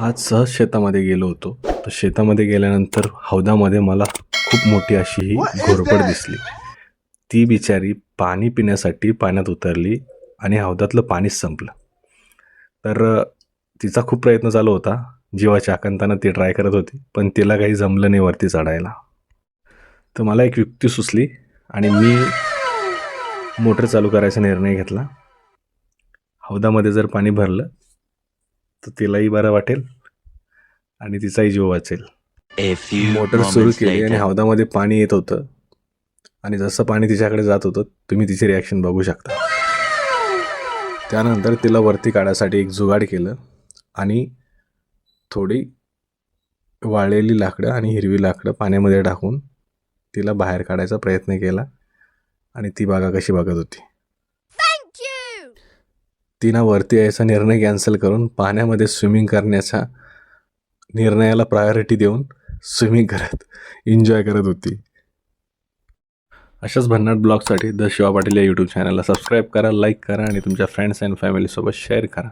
आज सहज शेतामध्ये गेलो होतो. तर शेतामध्ये गेल्यानंतर हौदामध्ये मला खूप मोठी अशी ही घोरपड दिसली. ती बिचारी पाणी पिण्यासाठी पाण्यात उतरली आणि हौदातलं पाणीच संपलं. तर तिचा खूप प्रयत्न चालू होता. जीवाच्या आकांतानं ती ट्राय करत होती पण तिला काही जमलं नाही वरती चढायला. तर मला एक युक्ती सुचली आणि मी मोटर चालू करायचा निर्णय घेतला. हौदामध्ये जर पाणी भरलं तर तिलाही बरं वाटेल आणि तिचाही जीव वाचेल. मोटर सुरू केली आणि. हौदामध्ये पाणी येत होतं. आणि जसं पाणी तिच्याकडे जात होतं तुम्ही तिची रिॲक्शन बघू शकता. त्यानंतर तिला वरती काढायसाठी एक जुगाड केलं आणि थोडी वाळलेली लाकडं आणि हिरवी लाकडं पाण्यामध्ये टाकून तिला बाहेर काढायचा प्रयत्न केला आणि ती बागा कशी बघत होती. तिनं वरती यायचा निर्णय कॅन्सल करून पाण्यामध्ये स्विमिंग करण्याच्या निर्णयाला प्रायोरिटी देऊन स्विमिंग करत एन्जॉय करत होती. अशाच भन्नाट ब्लॉगसाठी द शिवा पाटील या यूट्यूब चॅनलला सबस्क्राईब करा लाईक करा आणि तुमच्या फ्रेंड्स अँड फॅमिलीसोबत शेअर करा.